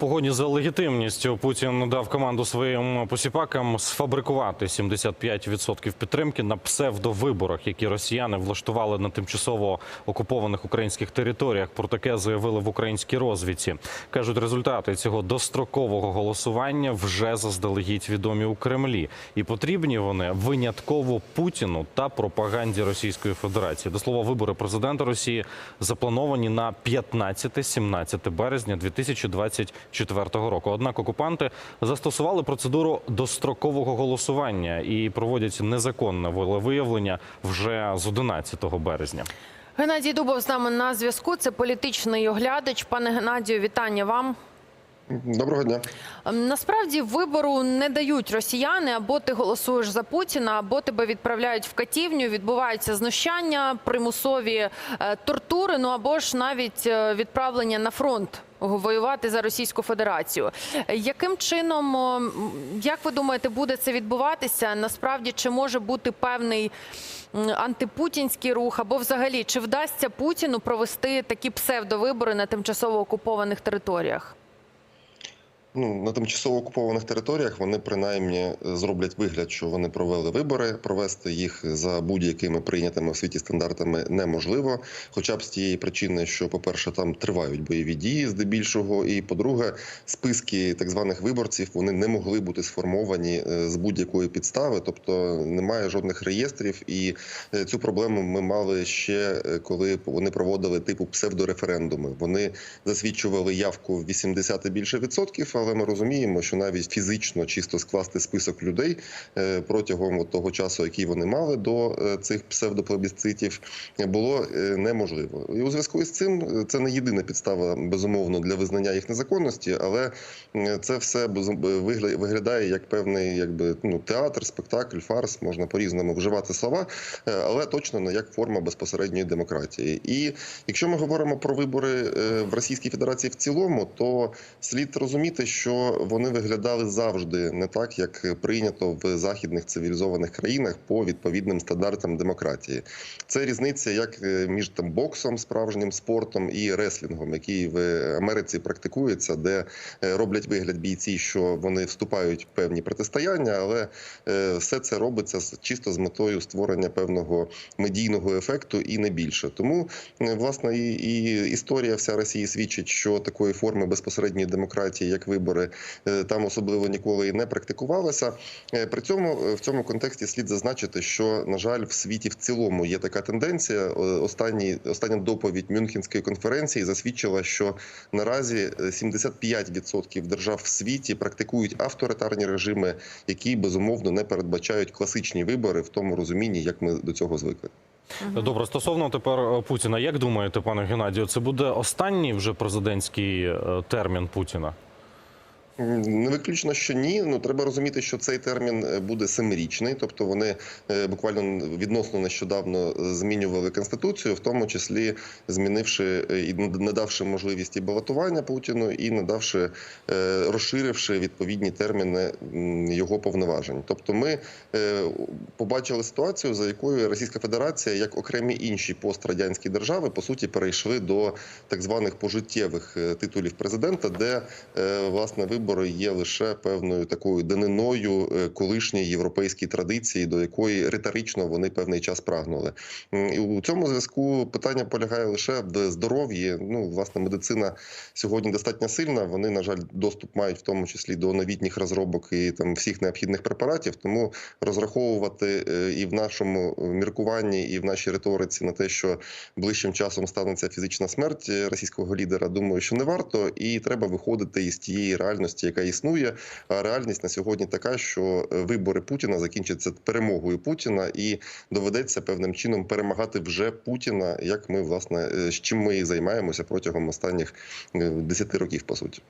Погоні за легітимністю Путін дав команду своїм посіпакам сфабрикувати 75% підтримки на псевдовиборах, які росіяни влаштували на тимчасово окупованих українських територіях. Про таке заявили в українській розвідці. кажуть, результати цього дострокового голосування вже заздалегідь відомі у Кремлі, і потрібні вони винятково Путіну та пропаганді Російської Федерації. До слова, вибори президента Росії заплановані на 15-17 березня 2024 року. Однак окупанти застосували процедуру дострокового голосування і проводять незаконне волевиявлення вже з 11 березня. Геннадій Дубов з нами на зв'язку. Це політичний оглядач. Пане Геннадію, вітання вам. Доброго дня. Ем, Насправді вибору не дають росіяни, або ти голосуєш за Путіна, або тебе відправляють в катівню. Відбуваються знущання, примусові е, тортури. Ну або ж навіть е, відправлення на фронт воювати за Російську Федерацію. Е, Яким чином, як ви думаєте, буде це відбуватися? Насправді чи може бути певний антипутінський рух, або взагалі чи вдасться Путіну провести такі псевдовибори на тимчасово окупованих територіях? Ну на тимчасово окупованих територіях вони принаймні зроблять вигляд, що вони провели вибори. Провести їх за будь-якими прийнятими в світі стандартами неможливо. Хоча б з тієї причини, що, по-перше, там тривають бойові дії здебільшого, і по-друге, списки так званих виборців вони не могли бути сформовані е, з будь-якої підстави, тобто немає жодних реєстрів. І е, цю проблему ми мали ще е, коли вони проводили типу псевдореферендуми. Вони засвідчували явку в 80 і більше відсотків, але ми розуміємо, що навіть фізично чисто скласти список людей е, протягом того часу, який вони мали до е, цих псевдоплебісцитів, було е, неможливо. І у зв'язку з цим це не єдина підстава безумовно для визнання їх незаконності, але це все виглядає як певний, якби ну театр, спектакль, фарс, можна по-різному вживати слова, але точно не як форма безпосередньої демократії. І якщо ми говоримо про вибори в Російській Федерації в цілому, то слід розуміти, що вони виглядали завжди не так, як прийнято в західних цивілізованих країнах по відповідним стандартам демократії. Це різниця як е, між там боксом, справжнім спортом і реслінгом, який в Америці практикується, де е, роблять вигляд бійці, що вони вступають в певні протистояння, але е, все це робиться чисто з метою створення певного медійного ефекту і не більше. Тому власне і, і історія вся Росії свідчить, що такої форми безпосередньої демократії, як вибори, е, там особливо ніколи і не практикувалася. Е, При цьому е, в цьому контексті слід зазначити, що на жаль, в світі в цілому є така тенденція. Останні остання доповідь Мюнхенської конференції засвідчила, що наразі е, 75% держав в світі практикують авторитарні режими, які безумовно не передбачають класичні вибори в тому розумінні, як ми до цього звикли. Добре, стосовно тепер Путіна, як думаєте, пане Геннадію, це буде останній вже президентський термін Путіна? Не виключно, що ні. Ну треба розуміти, що цей термін е, буде семирічний, тобто вони е, буквально відносно нещодавно е, змінювали конституцію, в тому числі змінивши і не давши можливості балотування Путіну, і не давши е, розширивши відповідні терміни його повноважень. Тобто, ми побачили ситуацію, за якою Російська Федерація, як окремі інші пострадянські держави, по суті, перейшли до так званих пожиттєвих титулів президента, де власне вибори є лише певною такою даниною е, колишньої європейської традиції, до якої риторично вони певний час прагнули. І у цьому зв'язку питання полягає лише в здоров'ї. Ну, власне, медицина сьогодні достатньо сильна. Вони, на жаль, доступ мають в тому числі до новітніх розробок і там всіх необхідних препаратів. Тому розраховувати е, і в нашому міркуванні, і в нашій риториці на те, що ближчим часом станеться фізична смерть е, російського лідера, думаю, що не варто, і треба виходити із тієї реальності, яка існує. А реальність на сьогодні така, що е, вибори Путіна закінчаться перемогою Путіна, і доведеться певним чином перемагати вже Путіна, як ми власне е, з чим ми і займаємося протягом останніх е, 10 років, по суті.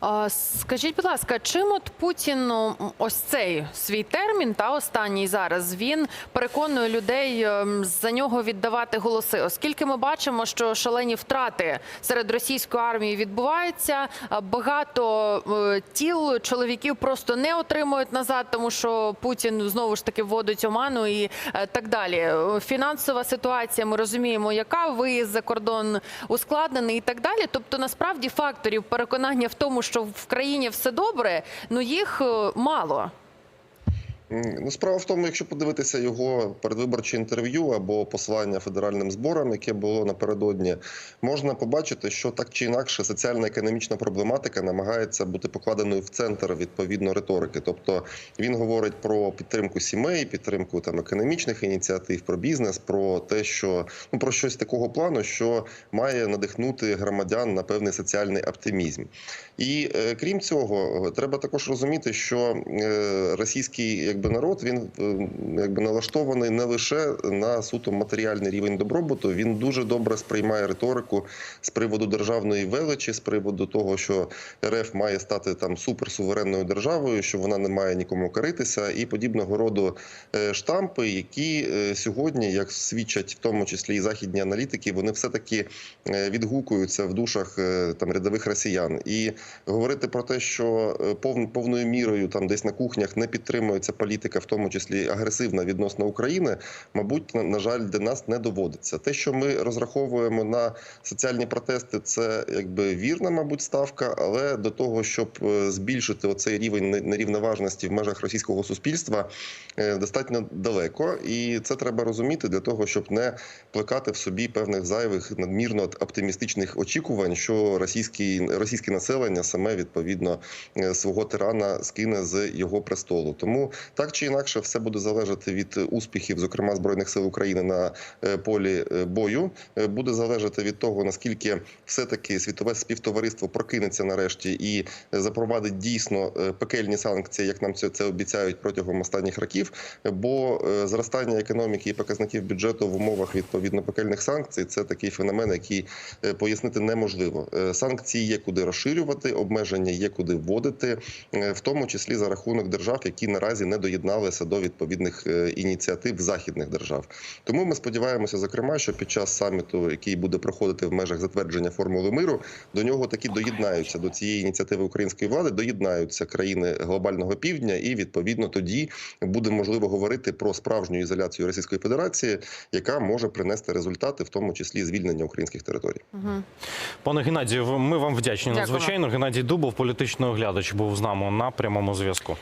А, Скажіть, будь ласка, чим от Путін ось цей свій термін та останній зараз він переконує людей ем, за нього віддавати голоси, оскільки ми бачимо, що шалені втрати серед російської армії відбуваються. Багато е, тіл чоловіків просто не отримують назад, тому що Путін знову ж таки вводить оману і е, так далі. Фінансова ситуація, ми розуміємо, яка виїзд за кордон ускладнений і так далі. Тобто, насправді факторів переконання в тому, що в країні все добре, ну їх е, мало. Ну, справа в тому, якщо подивитися його передвиборче інтерв'ю або послання федеральним зборам, яке було напередодні, можна побачити, що так чи інакше соціально-економічна проблематика намагається бути покладеною в центр відповідно риторики. Тобто він говорить про підтримку сімей, підтримку там економічних ініціатив, про бізнес, про те, що ну про щось такого плану, що має надихнути громадян на певний соціальний оптимізм. І е, крім цього, е, треба також розуміти, що е, російський якби народ він е, якби налаштований не лише на суто матеріальний рівень добробуту. Він дуже добре сприймає риторику з приводу державної величі, з приводу того, що РФ має стати там суперсуверенною державою, що вона не має нікому каритися, і подібного роду е, штампи, які е, сьогодні, як свідчать в тому числі і західні аналітики, вони все таки відгукуються в душах е, там рядових росіян. І говорити про те, що е, повною мірою там десь на кухнях не підтримується політика, в тому числі агресивна відносно України, мабуть, на, жаль, для нас не доводиться. Те, що ми розраховуємо на соціальні протести, це якби вірна, мабуть, ставка, але до того, щоб е, збільшити оцей рівень нерівноважності в межах російського суспільства, е, достатньо далеко, і це треба розуміти для того, щоб не плекати в собі певних зайвих надмірно оптимістичних очікувань, що російський російське населення саме відповідно е, свого тирана скине з його престолу. Тому так чи інакше, все буде залежати від успіхів, зокрема збройних сил України на е, полі е, бою. Е, Буде залежати від того, наскільки все таки світове співтовариство прокинеться нарешті і запровадить дійсно пекельні санкції, як нам це, це обіцяють протягом останніх років. Бо зростання економіки і показників бюджету в умовах відповідно пекельних санкцій це такий феномен, який пояснити неможливо. Санкції є куди розширювати, обмеження є куди вводити, в тому числі за рахунок держав, які наразі не доєдналися до відповідних е, ініціатив західних держав. Тому ми сподіваємося, зокрема, що під час саміту, який буде проходити в межах затвердження формули миру, до нього таки доєднаються до цієї ініціативи української влади, доєднаються країни глобального півдня, і відповідно тоді буде можливо говорити про справжню ізоляцію Російської Федерації, яка може принести результати, в тому числі звільнення українських територій. Пане Геннадію, ми вам вдячні Дякую. надзвичайно. Геннадій Дубов, політичний оглядач, був з нами на прямому зв'язку.